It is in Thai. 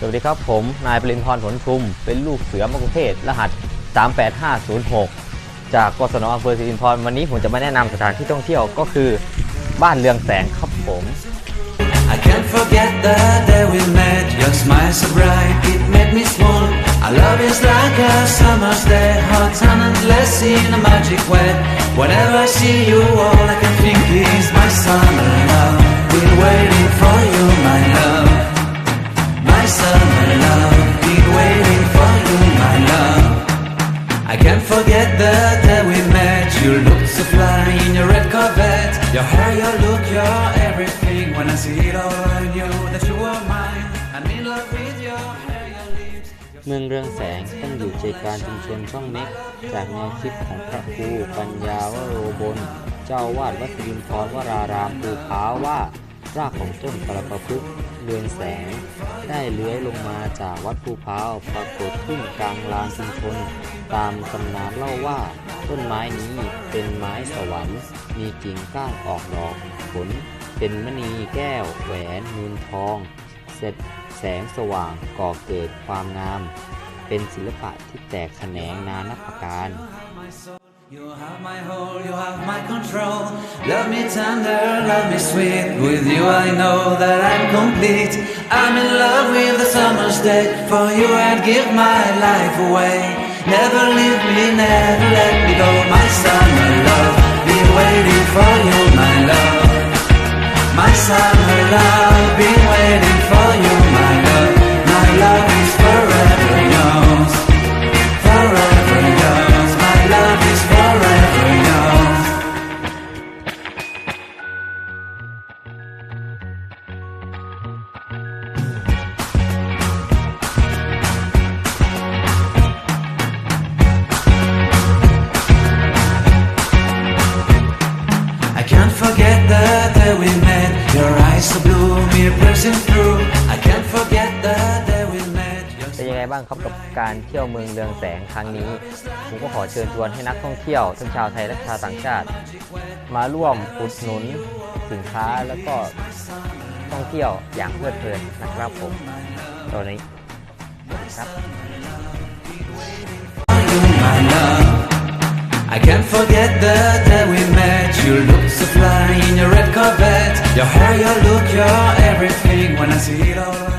สวัสดีครับผม นายปรินทร์ผลชุม เป็นลูกเสือมกุเทศ รหัส 38506 จากกศนอำเภอสิรินทรวันนี้ผมจะมาแนะนำสถานที่ท่องเที่ยวก็คือบ้านเรืองแสงครับผม I can't forget the day we met. Your smile so bright, it made me small. Our love is like a summer's day, hot and endless in a magic way. Whenever I see you, all I can think is my summer เมืองเรืองแสงตั้งอยู่ใจกลารชุมชนช่องเม็ก จากแนวคิดของพระครูปัญญาวโรบลเจ้าวาดวัดสิรินทรวรารามภูพาว่ารากของต้นประประพฤกเรืองแสง ได้เลื้อยลงมาจากวัดภูพาวปรากฏขึ้นกลางลานชุมชน ตามตำนานเล่าว่าต้นไม้นี้เป็นไม้สวรรค์ มีกิ่งก้านออกดอกผล เป็นมณีแก้ว แหวนเงินทอง เสร็จแสงสว่างก่อเกิดความงาม เป็นศิลปะที่แตกแขนงนานับประการ You have my whole, you have my control. Love me tender, love me sweet. With you I know that I'm complete. I'm in love with the summer's day. For you I'd give my life away. Never leave me, never let me go. Forget the day we ไงบ้างครับกับการเที่ยวเมืองเรืองแสงครั้งนี้ ผมก็ขอเชิญชวนให้นักท่องเที่ยวทั้งชาวไทยและชาวต่างชาติ มาร่วมอุดหนุนสินค้าแล้วก็ท่องเที่ยวอย่างเพลิดเพลินนะครับผมตอนนี้ครับ I can't forget the day we met. You looked so fly in your red Corvette. Your hair, your look, your everything. When I see it all,